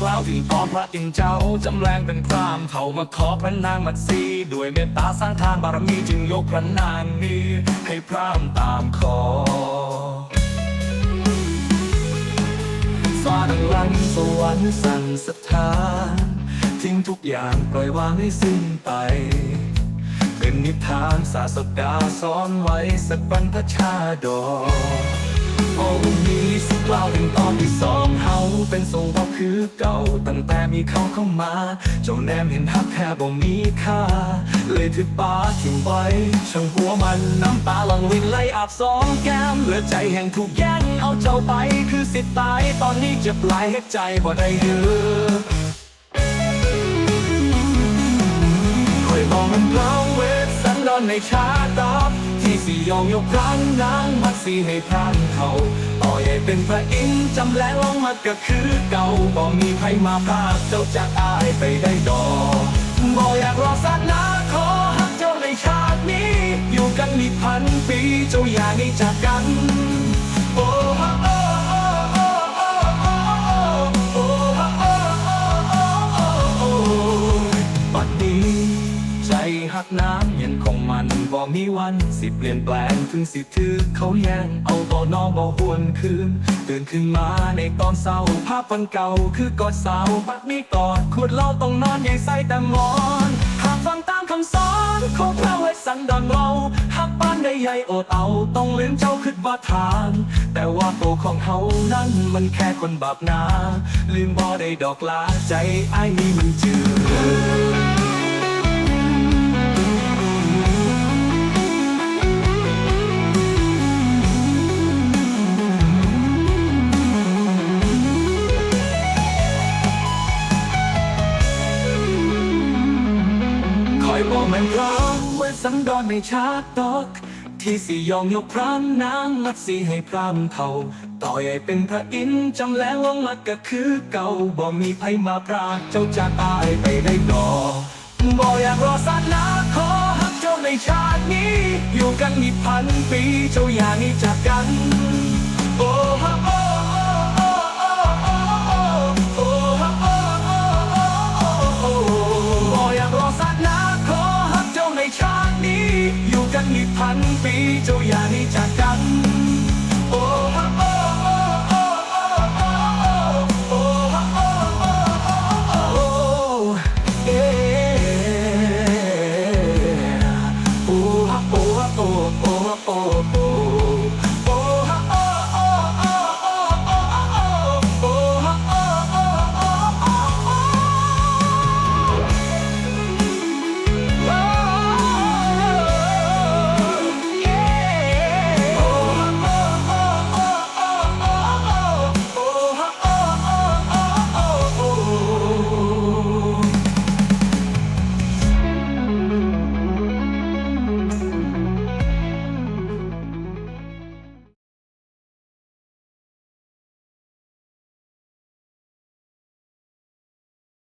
กล่าวถึงตอนพระอินเจ้าจำแรงเป็นพรามเขามาขอพระนางมัตสีด้วยเมตตาสร้างทานบารมีจึงยกพระนางนี้ ให้พรามตามขอฟ้าดังลันสวรรค์สั่นสถาน ทิ้งทุกอย่างปล่อยวางให้สิ้นไป เป็นนิทานศาสดาสอนไว้สักบรรพชาดอก โอ้มีสิกล่าวถึงตอนที่สองเฮาเป็นทรงพ่อคือเก่า ตั้งแต่มีเขาเข้ามา เจ้าแนมเห็นฮักแค่บ่มีค่า เลยถือปาทิ้งไว้ช่างหัวมันน้ำตาหลังวินไหลอาบสองแก้มเหลือใจแห่งถูกแย่งเอาเจ้าไปคือสิทธิ์ตาย ตอนนี้เจ็บหลายให้ใจบ่ได้เยือคอยบอกมันเพลาเวทสันดอนในชาตอบที่ สียองยกครั้งนางมักสีให้พรานเขาต่อใหญ่เป็นพระอินทร์จำแรงลงมาก็คือเก่าบ่มีใครมาพาเจ้าจากอายไปได้ดอกบ่อยากรอสักนาขอหักเจ้าในชาตินี้ อยู่กันอีกพันปีเจ้าอย่าหนีจากกันโอ้หักน้ำ มีวันสิเปลี่ยนแปลงถึงสิถือเขาแย่งเอาต่อน้องบ่หวนคืนตื่นขึ้นมาในตอนเศร้าภาพวันเก่าคือกอดสาวบัดนี้กอดขวดเหล้าต้องนอนใหญ่ใส่แต่มอนหากฟังตามคำสอนของพระไว้สันดอนเราหักบ้านได้ใหญ่โอดเอาต้องลืมเจ้าคิดว่าทาน แต่ว่าตัวของเขานั้นมันแค่คนบาปนาลืมบ่ได้ดอกลาใจไอ้นี่มันเจือ อยบอกแม่นพร้อมไว้สังดอนไม่ชาดดอกที่สิยอมยกพรามนางมัดสีให้พรามเขาต่อใหญ่เป็นพระอินทร์จำแรงลงมาก็คือเก่าบ่มีไผมาพรากเจ้าจากอายไปได้ดอบ่อยากรอสานาขอหักเจ้าในชาตินี้ อยู่กันอีพันปีเจ้าอย่าหนีจากกัน ปีเจ้าอย่าหนีจากกัน